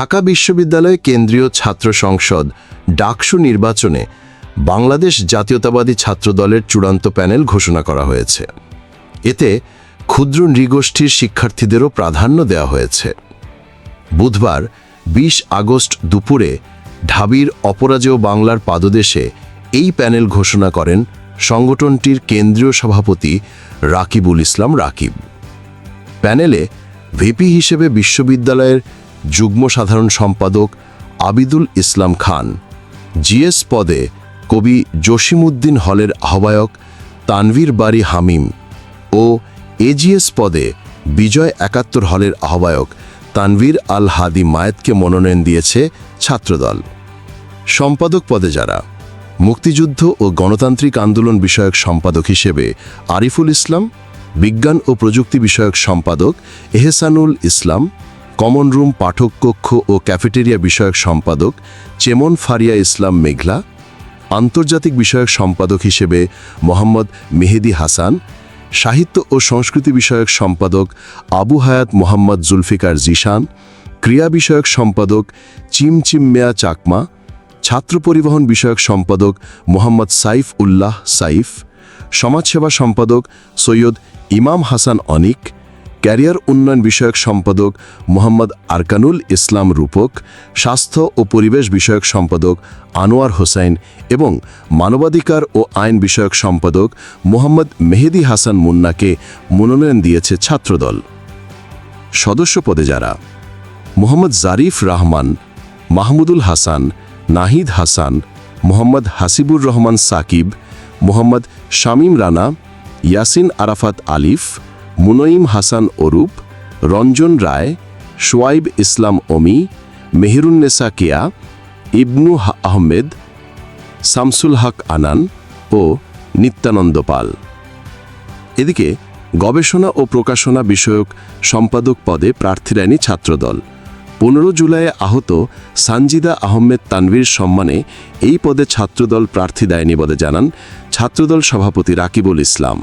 ঢাকা বিশ্ববিদ্যালয় কেন্দ্রীয় ছাত্র সংসদ ডাকসু নির্বাচনে বাংলাদেশ জাতীয়তাবাদী ছাত্রদলের চূড়ান্ত প্যানেল ঘোষণা করা হয়েছে। এতে ক্ষুদ্র নৃগোষ্ঠীর শিক্ষার্থীদেরও প্রাধান্য দেওয়া হয়েছে। বুধবার ২০ আগস্ট দুপুরে ঢাবির অপরাজেয় বাংলার পাদদেশে এই প্যানেল ঘোষণা করেন সংগঠনটির কেন্দ্রীয় সভাপতি রাকিবুল ইসলাম রাকিব। প্যানেলে ভিপি হিসেবে বিশ্ববিদ্যালয়ের যুগ্ম সাধারণ সম্পাদক আবিদুল ইসলাম খান। জিএস পদে কবি জসিমউদ্দিন হলের আহ্বায়ক তানভীর বাড়ি হামিম ও এজিএস পদে বিজয় একাত্তর হলের আহ্বায়ক তানভীর আল হাদি মায়েতকে মনোনয়ন দিয়েছে ছাত্রদল। সম্পাদক পদে যারা মুক্তিযুদ্ধ ও গণতান্ত্রিক আন্দোলন বিষয়ক সম্পাদক হিসেবে আরিফুল ইসলাম, বিজ্ঞান ও প্রযুক্তি বিষয়ক সম্পাদক এহসানুল ইসলাম কমন রুম পাঠক কক্ষ ও ক্যাফেটেরিয়া বিষয়ক সম্পাদক চেমন ফারিয়া ইসলাম মেঘলা, আন্তর্জাতিক বিষয়ক সম্পাদক হিসেবে মোহাম্মদ মেহেদি হাসান, সাহিত্য ও সংস্কৃতি বিষয়ক সম্পাদক আবু হায়াত মোহাম্মদ জুলফিকার জিশান, ক্রিয়া বিষয়ক সম্পাদক চিমচিম্মেয়া চাকমা, ছাত্র পরিবহন বিষয়ক সম্পাদক মোহাম্মদ সাইফ উল্লাহ সাইফ, সমাজসেবা সম্পাদক সৈয়দ ইমাম হাসান অনিক ক্যারিয়ার উন্নয়ন বিষয়ক সম্পাদক মোহাম্মদ আরকানুল ইসলাম রূপক, স্বাস্থ্য ও পরিবেশ বিষয়ক সম্পাদক আনোয়ার হোসাইন এবং মানবাধিকার ও আইন বিষয়ক সম্পাদক মোহাম্মদ মেহেদি হাসান মুন্নাকে মনোনয়ন দিয়েছে ছাত্রদল। সদস্য পদে যারা, মোহাম্মদ জারিফ রহমান, মাহমুদুল হাসান, নাহিদ হাসান, মোহাম্মদ হাসিবুর রহমান সাকিব, মোহাম্মদ শামীম রানা, ইয়াসিন আরাফাত আলিফ মুনঈম হাসান অরূপ রঞ্জন রায়, সোয়াইব ইসলাম অমি মেহেরুন্নেসা কেয়া, ইবনু আহমেদ, শামসুল হক আনান ও নিত্যানন্দ পাল। এদিকে গবেষণা ও প্রকাশনা বিষয়ক সম্পাদক পদে প্রার্থীরায়নি ছাত্রদল। পনেরো জুলাইয়ে আহত সানজিদা আহমেদ তানভীর সম্মানে এই পদে ছাত্রদল প্রার্থী দেয়নি বলে জানান ছাত্রদল সভাপতি রাকিবুল ইসলাম।